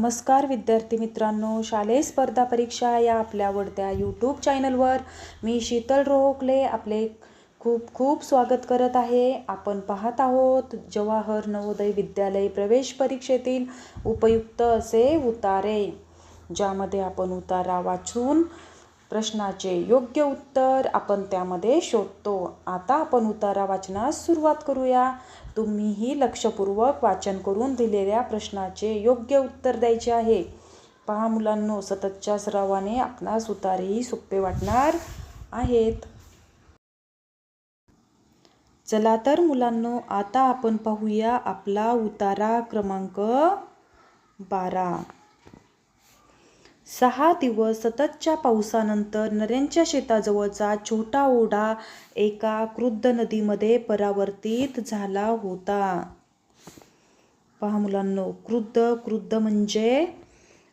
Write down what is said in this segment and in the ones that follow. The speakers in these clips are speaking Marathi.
नमस्कार विद्यार्थी मित्रांनो शालेय स्पर्धा परीक्षा या आपल्या आवडत्या यूट्यूब चॅनलवर मी शीतल रोहोकले आपले खूप खूप स्वागत करत आहे. आपण पाहत आहोत जवाहर नवोदय विद्यालय प्रवेश परीक्षेतील उपयुक्त असे उतारे ज्यामध्ये आपण उतारा वाचून प्रश्नाचे योग्य उत्तर आपण त्यामध्ये शोधतो. आता आपण उतारा वाचनास सुरुवात करूया. तुम्हीही लक्षपूर्वक वाचन करून दिलेल्या प्रश्नाचे योग्य उत्तर द्यायचे आहे. पहा मुलांनो सततच्या सरावाने आपणास उतारेही सोपे वाटणार आहेत. चला तर मुलांनो आता आपण पाहूया आपला उतारा क्रमांक बारा. सहा दिवस सततच्या पावसानंतर नऱ्यांच्या शेताजवळचा छोटा ओढा एका क्रुद्ध नदीमध्ये परावर्तित झाला होता. पहा मुलांनो क्रुद्ध क्रुद्ध म्हणजे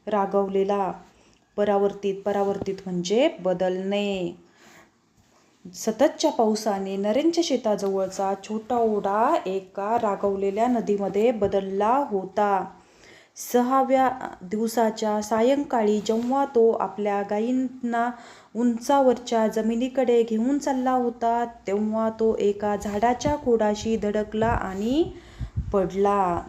रागवलेला परावर्तित परावर्तित म्हणजे बदलणे. सततच्या पावसाने नरेंच्या शेताजवळचा छोटा ओढा एका रागवलेल्या नदीमध्ये बदलला होता. सहाव्या दिवसाच्या सायंकाळी जेव्हा तो आपल्या गायींना उंचावरच्या जमिनीकडे घेऊन चालला होता तेव्हा तो एका झाडाच्या खोडाशी धडकला आणि पडला.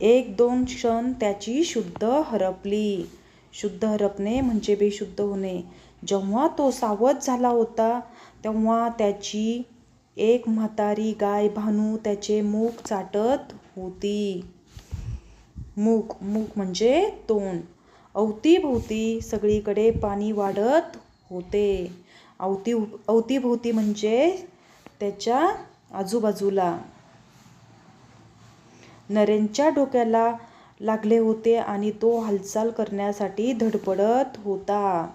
एक दोन क्षण त्याची शुद्ध हरपली. शुद्ध हरपणे म्हणजे बेशुद्ध होणे. जेव्हा तो सावध झाला होता तेव्हा त्याची एक म्हातारी गाय भानू त्याचे मूग चाटत होती. मूग मूग म्हणजे तोंड. अवतीभोवती सगळीकडे पाणी वाढत होते. अवती अवतीभोवती म्हणजे त्याच्या आजूबाजूला. नरेंच्या डोक्याला लागले होते आणि तो हालचाल करण्यासाठी धडपडत होता.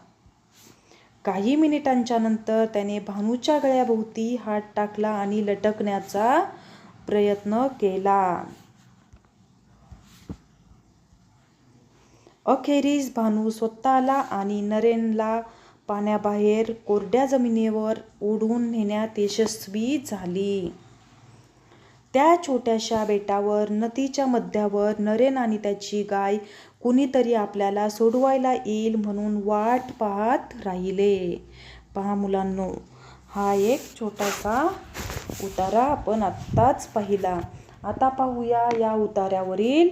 काही मिनिटांच्या नंतर त्याने भानूच्या गळ्याभोवती हात टाकला आणि लटकण्याचा प्रयत्न केला. अखेरीस भानू स्वतःला आणि नरेनला पाण्याबाहेर कोरड्या जमिनीवर ओढून नेण्यात यशस्वी झाली. त्या छोट्याशा बेटावर नदीच्या मध्यावर नरेन आणि त्याची गाय कुणीतरी आपल्याला सोडवायला येईल म्हणून वाट पाहत राहिले. पहा मुलांनो हा एक छोटासा उतारा आपण आत्ताच पाहिला. आता पाहूया या उतार्यावरील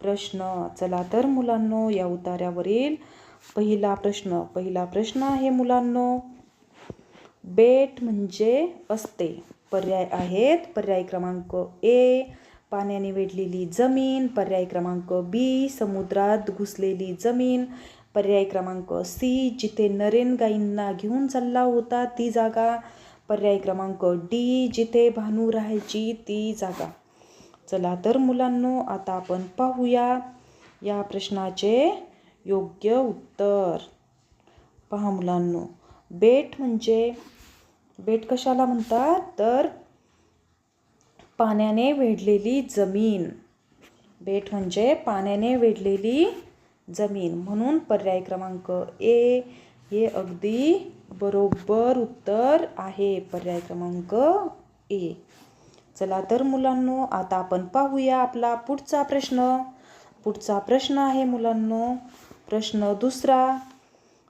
प्रश्न. चला तर मुलांनो या उतार्यावरील पहिला प्रश्न. पहिला प्रश्न आहे मुलांनो बेट म्हणजे असते. पर्याय आहेत. पर्याय क्रमांक ए पाण्याने वेढलेली जमीन. पर्याय क्रमांक बी समुद्रात घुसलेली जमीन. पर्याय क्रमांक सी जिथे नरेन गाईंना घेऊन चालला होता ती जागा. पर्याय क्रमांक डी जिथे भानू राहायची ती जागा. चला तर मुलांनो आता आपण पाहूया या प्रश्नाचे योग्य उत्तर. पहा मुलांनो बेट म्हणजे बेट कशाला म्हणतात? तर पाण्याने वेढलेली जमीन. बेट म्हणजे पाण्याने वेढलेली जमीन. म्हणून पर्याय क्रमांक ए हे अगदी बरोबर उत्तर आहे. पर्याय क्रमांक ए. चला तर मुलांनो आता आपण पाहूया आपला पुढचा प्रश्न. पुढचा प्रश्न आहे मुलांनो. प्रश्न दुसरा.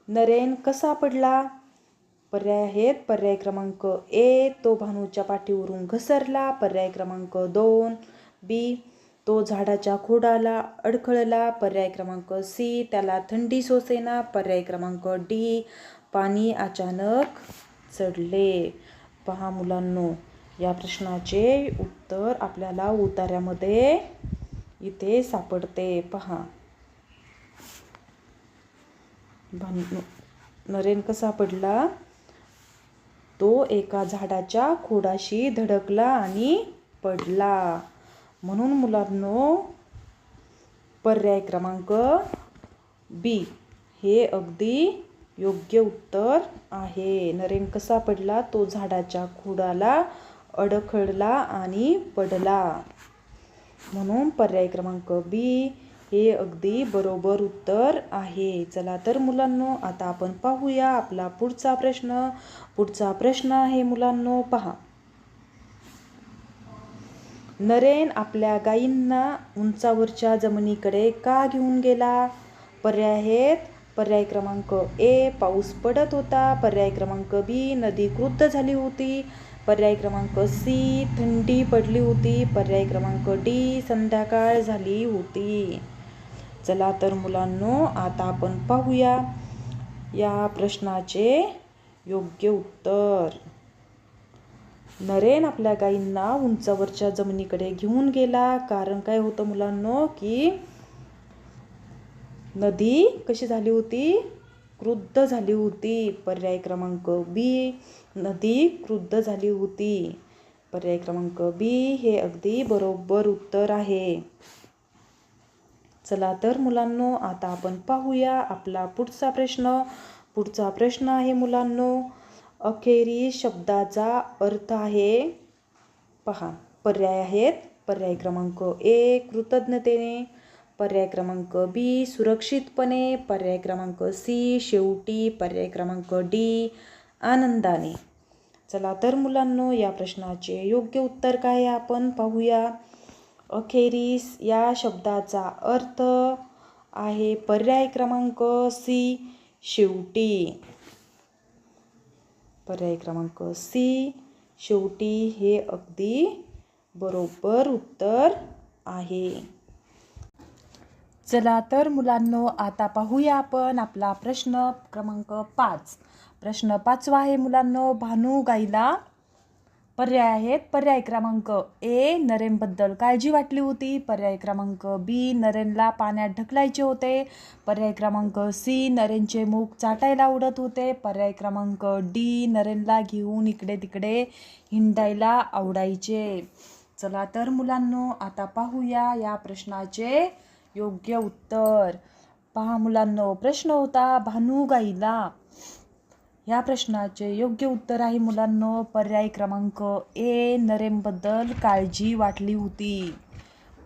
नरेन कसा पडला? पर्याय आहेत. पर्याय क्रमांक ए तो भानूच्या पाठीवरून घसरला. पर्याय क्रमांक दोन बी तो झाडाच्या खोडाला अडखळला. पर्याय क्रमांक सी त्याला थंडी सोसेना. पर्याय क्रमांक डी पाणी अचानक चढले. पहा मुलांनो या प्रश्नाचे उत्तर आपल्याला उतार्यामध्ये इथे सापडते. पहा. भानू नरेन कसा पडला? तो एका झाडाच्या खोडाशी धडकला आणि पडला. म्हणून मुलांनो पर्याय क्रमांक बी हे अगदी योग्य उत्तर आहे. नरेन कसा पडला? तो झाडाच्या खोडाला अडखळला आणि पडला. म्हणून पर्याय क्रमांक बी हे अगदी बरोबर उत्तर आहे. चला तर मुलांनो आता आपण पाहूया आपला पुढचा प्रश्न. पुढचा प्रश्न आहे मुलांनो पहा. नरेन आपल्या गायींना उंचावरच्या जमिनीकडे का घेऊन गेला? पर्याय आहेत पर्याय क्रमांक ए पाऊस पडत होता. पर्याय क्रमांक बी नदी क्रुद्ध झाली होती. पर्याय क्रमांक सी थंडी पडली होती. पर्याय क्रमांक डी संध्याकाळ झाली होती. चला तर मुलांनो आता आपण पाहूया या प्रश्नाचे योग्य उत्तर. नरेन आपल्या गायींना उंचावरच्या जमिनीकडे घेऊन गेला. कारण काय होतं मुलांनो की नदी कशी झाली होती? क्रुद्ध झाली होती. पर्याय क्रमांक बी नदी क्रुद्ध झाली होती. पर्याय क्रमांक बी हे अगदी बरोबर उत्तर आहे. चला तर मुलांनो आता आपण पाहूया आपला पुढचा प्रश्न. पुढचा प्रश्न आहे मुलांनो अखेरी शब्दाचा अर्थ आहे पहा पर्याय आहेत. पर्याय क्रमांक ए कृतज्ञतेने. पर्याय क्रमांक बी सुरक्षितपणे. पर्याय क्रमांक सी शेवटी. पर्याय क्रमांक डी आनंदाने. चला तर मुलांनो या प्रश्नाचे योग्य उत्तर काय आहे आपण पाहूया. अखेरीस या शब्दाचा अर्थ आहे पर्याय क्रमांक सी शेवटी. पर्याय क्रमांक सी शेवटी हे अगदी बरोबर उत्तर आहे. चला तर मुलांनो आता पाहूया आपण आपला प्रश्न क्रमांक पाच. प्रश्न पाचवा आहे मुलांनो भानू गाईला. पर्याय आहेत. पर्याय क्रमांक ए नरेनबद्दल काळजी वाटली होती. पर्याय क्रमांक बी नरेनला पाण्यात ढकलायचे होते. पर्याय क्रमांक सी नरेनचे मुख चाटायला उडत होते. पर्याय क्रमांक डी नरेनला घेऊन इकडे तिकडे हिंडायला आवडायचे. चला तर मुलांनो आता पाहूया या प्रश्नाचे योग्य उत्तर. पहा मुलांनो प्रश्न होता भानुगाईला. या प्रश्नाचे योग्य उत्तर आहे मुलांनो. पर्याय क्रमांक ए नरेमबद्दल काळजी वाटली होती.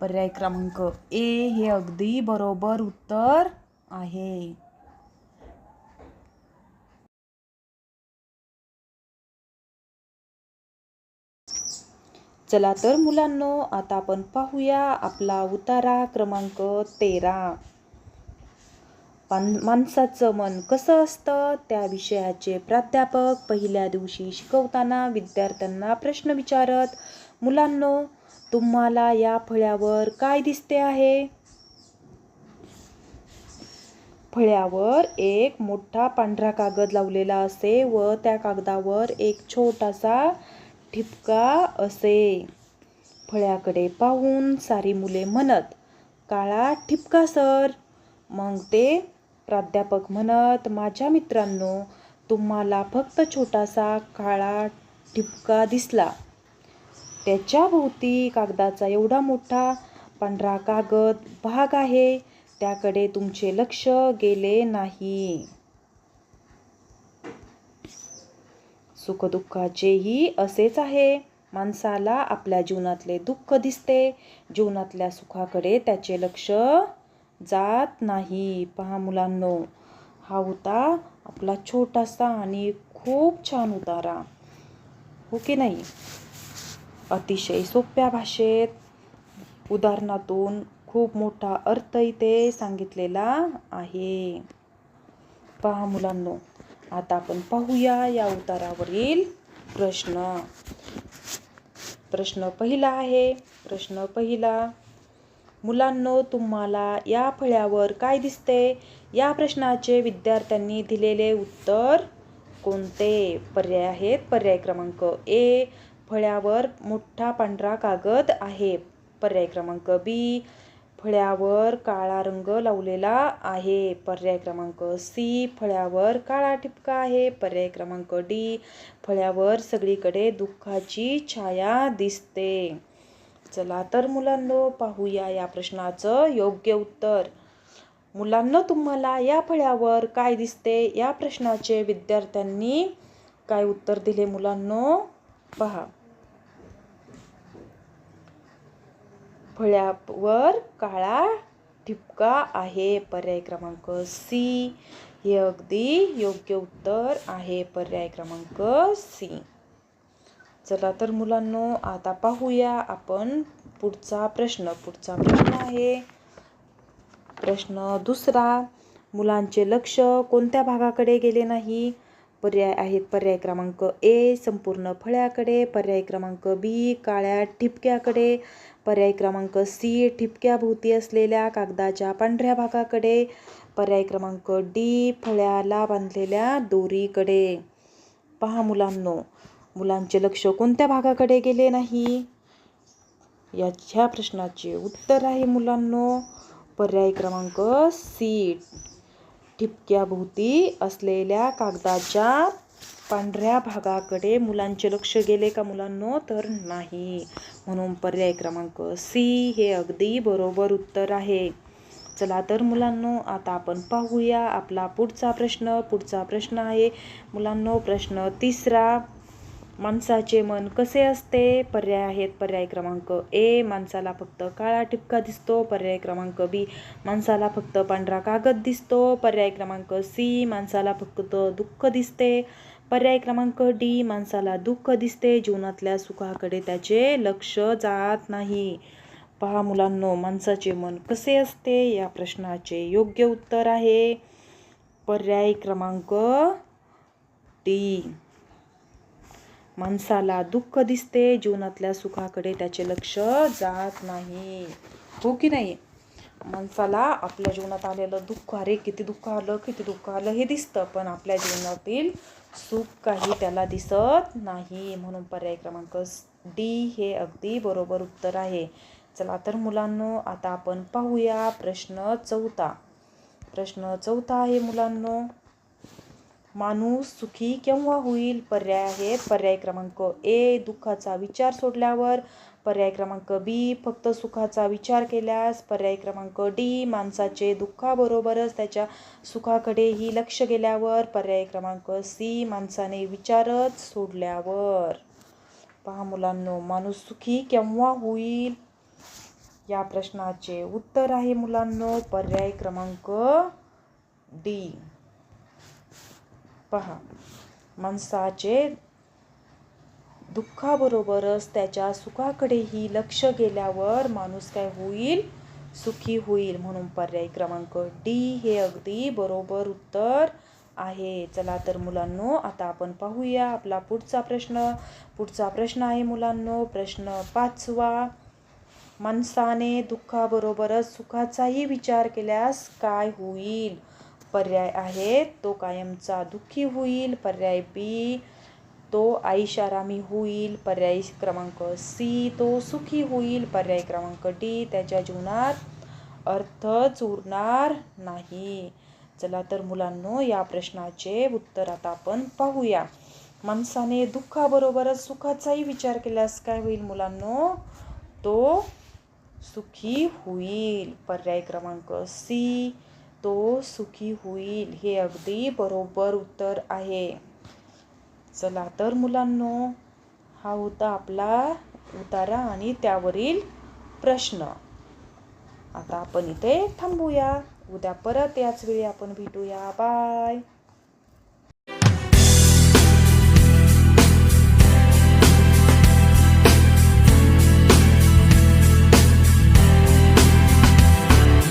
पर्याय क्रमांक ए हे अगदी बरोबर उत्तर आहे. चला तर मुलांनो आता आपण पाहूया आपला उतारा क्रमांक तेरा. पण माणसाचं मन कसं असतं त्या विषयाचे प्राध्यापक पहिल्या दिवशी शिकवताना विद्यार्थ्यांना प्रश्न विचारत मुलांनो तुम्हाला या फळ्यावर काय दिसते आहे? फळ्यावर एक मोठा पांढरा कागद लावलेला असे व त्या कागदावर एक छोटासा ठिपका असे. फळ्याकडे पाहून सारी मुले म्हणत काळा ठिपका सर. मग ते प्राध्यापक म्हणत माझ्या मित्रांनो तुम्हाला फक्त छोटासा काळा ठिपका दिसला. त्याच्या भोवती कागदाचा एवढा मोठा पांढरा कागद भाग आहे त्याकडे तुमचे लक्ष गेले नाही. सुखदुःखाचेही असेच आहे. माणसाला आपल्या जीवनातले दुःख दिसते. जीवनातल्या सुखाकडे त्याचे लक्ष जात नाही. पहा मुलांनो हा होता आपला छोटासा आणि खूप छान उतारा. हो की नाही? अतिशय सोप्या भाषेत उदाहरणातून खूप मोठा अर्थ इथे सांगितलेला आहे. पहा मुलांनो आता आपण पाहूया या उतारावरील प्रश्न. प्रश्न पहिला आहे. प्रश्न पहिला मुलांनो तुम्हाला या फळ्यावर काय दिसते? या प्रश्नाचे विद्यार्थ्यांनी दिलेले उत्तर कोणते? पर्याय आहेत. पर्याय क्रमांक ए फळ्यावर मोठा पांढरा कागद आहे. पर्याय क्रमांक बी फळ्यावर काळा रंग लावलेला आहे. पर्याय क्रमांक सी फळ्यावर काळा ठिपका आहे. पर्याय क्रमांक डी फळ्यावर सगळीकडे दुःखाची छाया दिसते. चला तर मुलांनो पाहूया या प्रश्नाचं योग्य उत्तर. मुलांना तुम्हाला या फळ्यावर काय दिसते? या प्रश्नाचे विद्यार्थ्यांनी काय उत्तर दिले मुलांनो? पहा. फळ्यावर काळा ठिपका आहे पर्याय क्रमांक सी हे अगदी योग्य उत्तर आहे पर्याय क्रमांक सी चला तर मुलांनो आता पाहूया आपण पुढचा प्रश्न. पुढचा प्रश्न आहे. प्रश्न दुसरा मुलांचे लक्ष कोणत्या भागाकडे गेले नाही? पर्याय आहेत पर्याय क्रमांक ए संपूर्ण फळ्याकडे. पर्याय क्रमांक बी काळ्या ठिपक्याकडे. पर्याय क्रमांक सी ठिपक्याभोवती असलेल्या कागदाच्या पांढऱ्या भागाकडे. पर्याय क्रमांक डी फळ्याला बांधलेल्या दोरीकडे. पहा मुलांनो मुलांचे लक्ष कोणत्या भागाकडे गेले नाही? याच्या प्रश्नाचे उत्तर आहे मुलांनो पर्याय क्रमांक सी. ठिपक्याभोवती असलेल्या कागदाच्या पांढऱ्या भागाकडे मुलांचे लक्ष गेले का मुलांनो? तर नाही. म्हणून पर्याय क्रमांक सी हे अगदी बरोबर उत्तर आहे. चला तर मुलांनो आता आपण पाहूया आपला पुढचा प्रश्न. पुढचा प्रश्न आहे मुलांनो प्रश्न तिसरा. माणसाचे मन कसे असते? पर्याय आहेत पर्याय क्रमांक ए. माणसाला फक्त काळा ठिपका दिसतो. पर्याय क्रमांक बी. माणसाला फक्त पांढरा कागद दिसतो. पर्याय क्रमांक सी. माणसाला फक्त दुःख दिसते. पर्याय क्रमांक डी. माणसाला दुःख दिसते. जीवनातल्या सुखाकडे त्याचे लक्ष जात नाही. पहा मुलांनो माणसाचे मन कसे असते? या प्रश्नाचे योग्य उत्तर आहे. पर्याय क्रमांक डी. माणसाला दुःख दिसते जीवनातल्या सुखाकडे त्याचे लक्ष जात नाही. हो की नाही? माणसाला आपल्या जीवनात आलेलं दुःख अरे किती दुःख आलं किती दुःख आलं हे दिसतं पण आपल्या जीवनातील सुख काही त्याला दिसत नाही. म्हणून पर्याय क्रमांक डी हे अगदी बरोबर उत्तर आहे. चला तर मुलांनो आता आपण पाहूया प्रश्न चौथा. प्रश्न चौथा आहे मुलांनो. माणूस सुखी केव्हा होईल? पर्याय आहे. पर्याय क्रमांक ए दुःखाचा विचार सोडल्यावर. पर्याय क्रमांक बी फक्त सुखाचा विचार केल्यास. पर्याय क्रमांक डी माणसाचे दुःखाबरोबरच त्याच्या सुखाकडेही लक्ष गेल्यावर. पर्याय क्रमांक सी माणसाने विचारच सोडल्यावर. पहा मुलांनो माणूस सुखी केव्हा होईल? या प्रश्नाचे उत्तर आहे मुलांनो. पर्याय क्रमांक डी. पहा. माणसाचे दुःखाबरोबरच त्याच्या सुखाकडेही लक्ष गेल्यावर माणूस काय होईल? सुखी होईल म्हणून पर्याय क्रमांक डी हे अगदी बरोबर उत्तर आहे. चला तर मुलांनो आता आपण पाहूया आपला पुढचा प्रश्न. पुढचा प्रश्न आहे मुलांनो प्रश्न पाचवा. माणसाने दुःखाबरोबरच सुखाचाही विचार केल्यास काय होईल? पर्याय आहेत तो कायमचा दुःखी होईल. पर्याय बी तो आईशारामी होईल. पर्याय क्रमांक सी तो सुखी होईल. पर्याय क्रमांक डी त्याच्या जीवनात अर्थच उरणार नाही. चला तर मुलांनो या प्रश्नाचे उत्तर आता आपण पाहूया. माणसाने दुःखाबरोबरच सुखाचाही विचार केल्यास काय होईल मुलांनो? तो सुखी होईल. पर्याय क्रमांक सी तो सुखी होईल हे अगदी बरोबर उत्तर आहे. चला तर मुलांनो हा होता आपला उतारा आणि त्यावरील प्रश्न. आता आपण इथे थांबूया. उद्या परत याच वेळी आपण भेटूया. बाय!